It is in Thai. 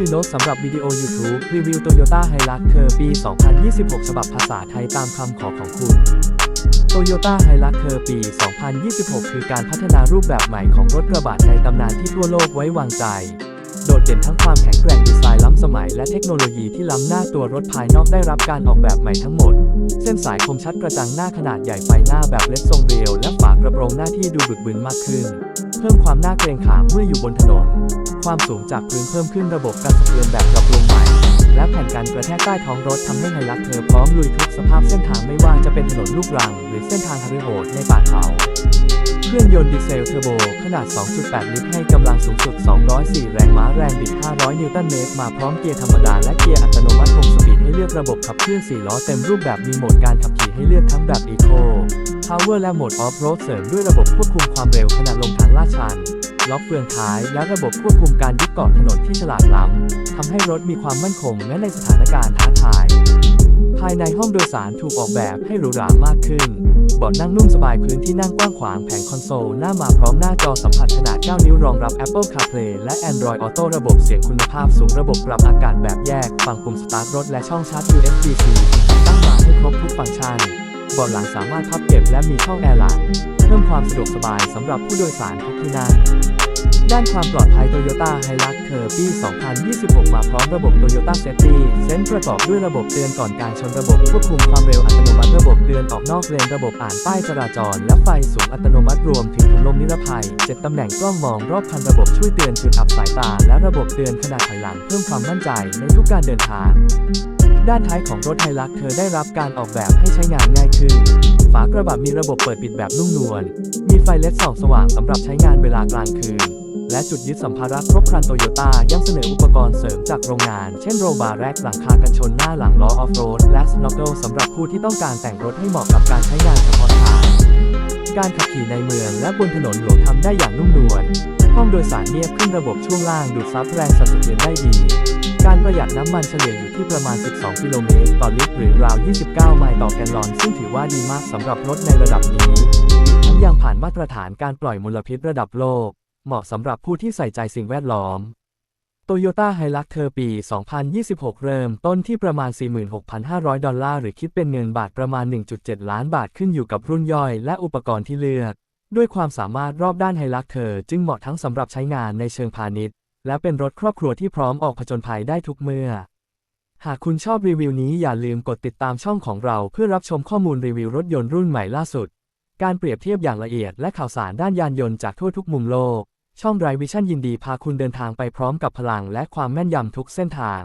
คือโน้ตสำหรับวิดีโอ YouTube รีวิว Toyota Hilux เ u อร์ปี 2026 ฉบับภาษาไทยตามคำขอของคุณ Toyota Hilux เ u อร์ปี 2026 คือการพัฒนารูปแบบใหม่ของรถกระบะในตำนานที่ทั่วโลกไว้วางใจ โดดเด่นทั้งความแข็งแกร่งดีไซน์ล้ำสมัยและเทคโนโลยีที่ล้ำหน้าตัวรถภายนอกได้รับการออกแบบใหม่ทั้งหมด เส้นสายคมชัดกระจังหน้าขนาดใหญ่ไฟหน้าแบบเล็ดทรงเรียวและฝากระโปรงหน้าที่ดูบึกบึนมากขึ้น เพิ่มความน่าเกรงขามเมื่ออยู่บนถนน ความสูงจากพื้นเพิ่มขึ้นระบบการสะเทือนแบบปรับปรุงใหม่ และแผ่นกันกระแทกใต้ท้องรถทำให้ไฮลักเธอพร้อมลุยทุกสภาพเส้นทางไม่ว่าจะเป็นถนนลูกรัง หรือเส้นทางฮาริโหดในป่าเขา เครื่องยนต์ดีเซลเทอร์โบขนาด 2.8 ลิตรให้กำลังสูงสุด 204 แรงม้าแรงบิด 500 นิวตันเมตรมาพร้อมเกียร์ธรรมดาและเกียร์อัตโนมัติ6สปีดให้เลือกระบบขับเคลื่อน4ล้อเต็มรูปแบบมีโหมดการขับขี่ให้เลือกทั้งแบบ Eco Power และโหมด Off-road เสริมด้วยระบบควบคุมความเร็วขณะลงทางลาดชัน ล็อกเฟืองท้าย และระบบควบคุมการยึดเกาะถนนที่ฉลาดล้ำทำให้รถมีความมั่นคงแม้ในสถานการณ์ท้าทาย ภายในห้องโดยสารถูกออกแบบให้หรูหรามากขึ้นเบาะนั่งนุ่มสบายพื้นที่นั่งกว้างขวางแผงคอนโซลหน้ามาพร้อมหน้าจอสัมผัสขนาด 9 นิ้วรองรับ Apple CarPlay และ Android Auto ระบบเสียงคุณภาพสูงระบบปรับอากาศแบบแยก ฟังปุ่มสตาร์ทรถและช่องชาร์จ USB-C ตั้งมาให้ครบทุกฟังก์ชันเบาะหลังสามารถพับเก็บและมีช่องแอร์หลัง เพิ่มความสะดวกสบายสำหรับผู้โดยสารทุกที่นั่ง ด้านความปลอดภัย Toyota Hilux เ u อร์ปี2026 มาพร้อมระบบ Toyota Safety Sense ประกอบด้วยระบบเตือนก่อนการชนระบบควบคุมความเร็วอัตโนมัติระบบเตือนออกนอกเลนระบบอ่านป้ายจราจร และไฟสูงอัตโนมัติรวมถึงถุงลมนิรภัย 7 ตำแหน่งกล้องมองรอบคันระบบช่วยเตือนจุดอับสายตา และระบบเตือนขณะถอยหลังเพิ่มความมั่นใจในทุกการเดินทางด้านท้ายของรถไฮลักเธอได้รับการออกแบบให้ใช้งานง่ายขึ้น ฝากระบะมีระบบเปิดปิดแบบนุ่มนวล มีไฟเลดส่องสว่างสำหรับใช้งานเวลากลางคืน และจุดยึดสัมภาระครบครันโตโยต้ายังเสนออุปกรณ์เสริมจากโรงงาน เช่นโรบาร์แรกหลังคากันชนหน้าหลังล้อออฟโรดและสโนว์เกิลสำหรับผู้ที่ต้องการแต่งรถให้เหมาะกับการใช้งานเฉพาะทาง การขับขี่ในเมืองและบนถนนหลวงทำได้อย่างนุ่มนวลห้องโดยสารเนียบขึ้นระบบช่วงล่างดูดซับแรงสั่นสะเทือนได้ดีการประหยัดน้ำมันเฉลี่ยอยู่ที่ประมาณ 12 กิโลเมตรต่อลิตรหรือราว 29 ไมล์ต่อแกลลอน ซึ่งถือว่าดีมากสำหรับรถในระดับนี้ ทั้งยังผ่านมาตรฐานการปล่อยมลพิษระดับโลก เหมาะสำหรับผู้ที่ใส่ใจสิ่งแวดล้อม Toyota Hilux เ u อร์ปี 2026 เริ่มต้นที่ประมาณ 46,500 ดอลลาร์ หรือคิดเป็นเงินบาทประมาณ 1.7 ล้านบาทขึ้นอยู่กับรุ่นย่อยและอุปกรณ์ที่เลือก ด้วยความสามารถรอบด้านไฮลักเธอจึงเหมาะทั้งสำหรับใช้งานในเชิงพาณิชย์ และเป็นรถครอบครัวที่พร้อมออกผจญภัยได้ทุกเมื่อ หากคุณชอบรีวิวนี้อย่าลืมกดติดตามช่องของเราเพื่อรับชมข้อมูลรีวิวรถยนต์รุ่นใหม่ล่าสุด การเปรียบเทียบอย่างละเอียดและข่าวสารด้านยานยนต์จากทั่วทุกมุมโลก ช่องไรวิชั่นยินดีพาคุณเดินทางไปพร้อมกับพลังและความแม่นยำทุกเส้นทาง